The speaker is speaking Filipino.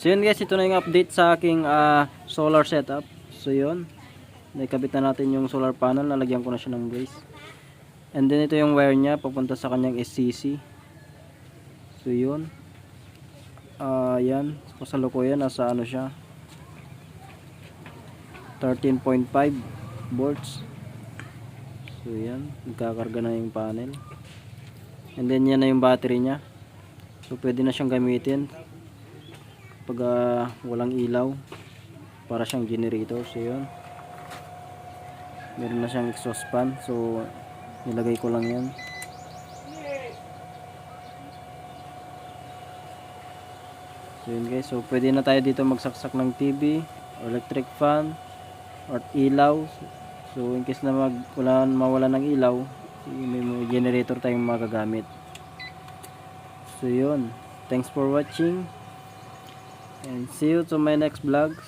So yun guys, ito na yung update sa aking ah, solar setup. So yun, nakabit na natin yung solar panel, nalagyan ko na siya ng brace. And then ito yung wire niya, papunta sa kanyang SCC. So yun. Ah, yan, kasalukuyan nasa ano siya. 13.5 volts. So yan, nagkakarga na yung panel. And then yan na yung battery niya. So pwede na siyang gamitin pag ah, walang ilaw para siyang generator. So yun. Meron na siyang exhaust fan. So nilagay ko lang yan. So yun guys. So pwede na tayo dito magsaksak ng TV, electric fan, or ilaw. So in case na mag wala mawala ng ilaw, may generator tayong magagamit. So yun. Thanks for watching. And see you to my next vlogs.